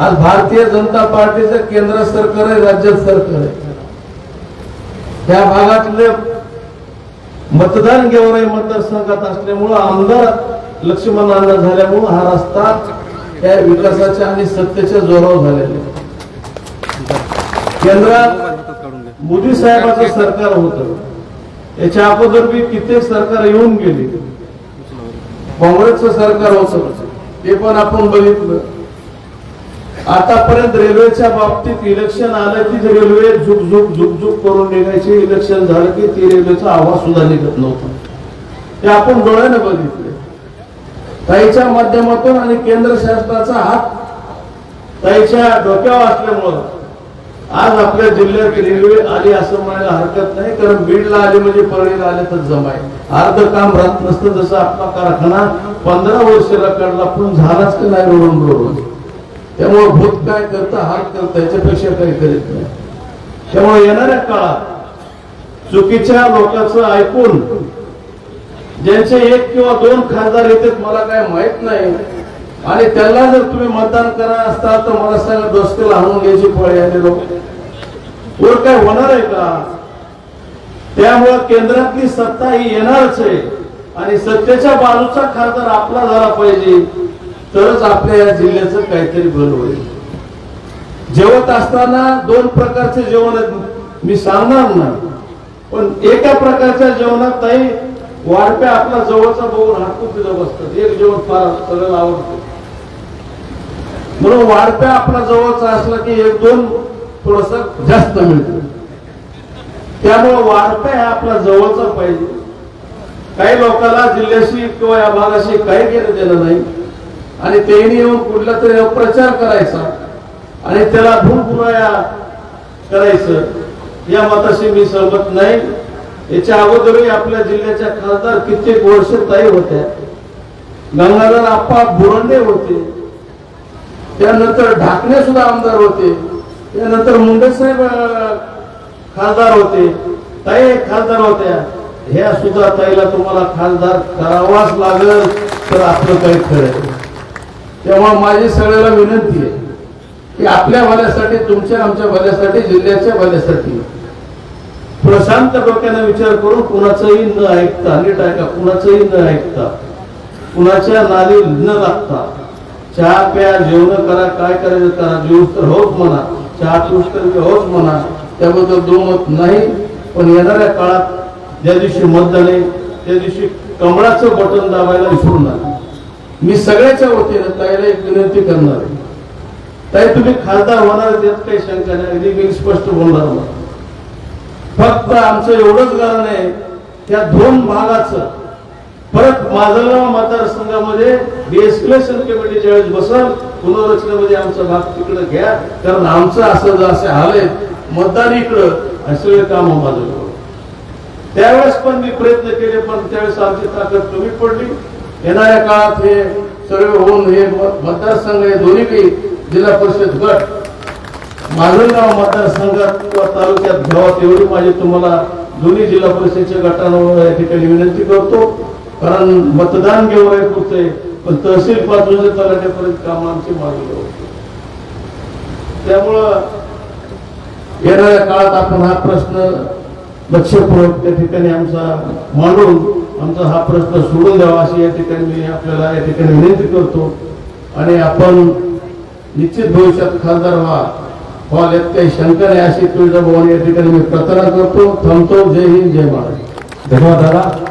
आज भारतीय जनता पार्टीचं केंद्र सरकार आहे राज्य सरकार आहे. त्या भागातले मतदान गेवराई मतदारसंघात असल्यामुळं आमदार लक्ष्मण आमदार झाल्यामुळं हा रस्ता त्या विकासाच्या आणि सत्तेच्या जोरावर झालेला केंद्रात मोदी साहेबांचं सरकार होत. याच्या अगोदर बी कित्येक सरकार येऊन गेली. काँग्रेसचं सरकार होत. ते पण आपण बघितलं. आतापर्यंत रेल्वेच्या बाबतीत इलेक्शन आलं की रेल्वे झुक झुक झुक झुक करून निघायची इलेक्शन झालं की ती रेल्वेचा आवाज सुद्धा निघत नव्हता. ते आपण डोळ्याने बघितले ताईच्या माध्यमातून आणि केंद्र शासनाचा हात ताईच्या डोक्यावर असल्यामुळं आज आपल्या जिल्ह्यात रेल्वे आली असं म्हणायला हरकत नाही कारण बीडला आले म्हणजे परळीला आले तर जमाय. अर्ध काम राहत नसतं जसं आपला कारखाना पंधरा वर्ष रकडला पण झालाच की नाही रोडून रोड त्यामुळे भूत काय करता हात करता याच्यापेक्षा काही करीत नाही. त्यामुळे येणाऱ्या काळात चुकीच्या लोकांचं ऐकून ज्यांचे एक किंवा दोन खासदार येतात मला काय माहीत नाही. आणि त्याला जर तुम्ही मतदान करा असता तर मला सांगा डोसकेला हाणून घ्यायची फळे आले लोक. वर काय होणार आहे का? त्यामुळं केंद्रातली सत्ता ही येणारच आहे. आणि सत्तेच्या बाजूचा खासदार आपला झाला पाहिजे. तरच आपल्या या जिल्ह्याचं काहीतरी भल होईल. जेवत असताना दोन प्रकारचे जेवण आहेत. मी सांगणार ना पण एका प्रकारच्या जेवणात ताई वाढप्या आपला जवळचा बघून हातून तिथं बसतात. एक जेवण फार सगळं आवडतं. म्हणून वाढप्या आपला जवळचा असला की एक दोन थोडस जास्त मिळतं. त्यामुळे वाढप्या हा आपला जवळचा पाहिजे. काही लोकांना जिल्ह्याशी किंवा या भागाशी काही घेणं देणं नाही. आणि त्यांनी येऊन कुठला तरी प्रचार करायचा आणि त्याला भूलभुलाया करायचं. या मताशी मी सहमत नाही. याच्या अगोदरही आपल्या जिल्ह्याच्या खासदार कित्येक वर्ष ताई होत्या. गंगाधर आप्पा भुरंडे होते. त्यानंतर ढाकणे सुद्धा आमदार होते. त्यानंतर मुंडे साहेब खासदार होते. ताई खासदार होत्या. ह्या सुद्धा ताईला तुम्हाला खासदार करावाच लागल तर आपलं काही खरं तेव्हा माझी सगळ्याला विनंती आहे की आपल्या भल्यासाठी तुमच्या आमच्या भल्यासाठी जिल्ह्याच्या भल्यासाठी प्रशांत डोक्याने विचार करून कुणाचंही न ऐकता नीट ऐका कुणाचंही न ऐकता कुणाच्या नाली न लागता चहा प्या जेवण करा काय करायचं करा जीव तर होच म्हणा चहा पिऊस तर होच म्हणा त्याबद्दल दुमत नाही पण येणाऱ्या काळात ज्या दिवशी मतदान आहे त्या दिवशी कमळाचं बटन दाबायला विसरू नका. मी सगळ्याच्या वतीनं ताईला एक विनंती करणार आहे. ताई तुम्ही खासदार होणार त्यात काही शंका नाही. अगदी मी स्पष्ट बोलणार फक्त आमचं एवढंच कारण आहे त्या दोन भागाचं. परत माजलगाव मतदारसंघामध्ये डिएस्क्युलेशन कमिटी ज्यावेळेस बसल पुनर्रचनेमध्ये आमचा भाग तिकडे घ्या. कारण आमचं असं जर असे हाल आहेत मतदान इकडं आणि सगळे काम माझं त्यावेळेस पण मी प्रयत्न केले पण त्यावेळेस आमची ताकद कमी पडली. येणाऱ्या काळात हे सर्व होऊन हे मतदारसंघ हे दोन्ही जिल्हा परिषद गट माजलगाव मतदारसंघात किंवा तालुक्यात घ्यावं एवढी माझी तुम्हाला दोन्ही जिल्हा परिषदेच्या गटांवर या ठिकाणी विनंती करतो. कारण मतदान घेऊन आहे पण तहसील पातळीच्या तलाट्यापर्यंत काम आमची मागणी त्यामुळं येणाऱ्या काळात आपण हा प्रश्न लक्षपूर्वक त्या ठिकाणी आमचा मांडून आमचा हा प्रश्न सोडून द्यावा अशी या ठिकाणी मी आपल्याला या ठिकाणी विनंती करतो. आणि आपण निश्चित भविष्यात खासदार व्हा. व्हाल यात काही शंका नाही अशी तुळजाभवानी या ठिकाणी मी प्रार्थना करतो. थांबतो. जय हिंद जय महाराज धन्यवाद दादा.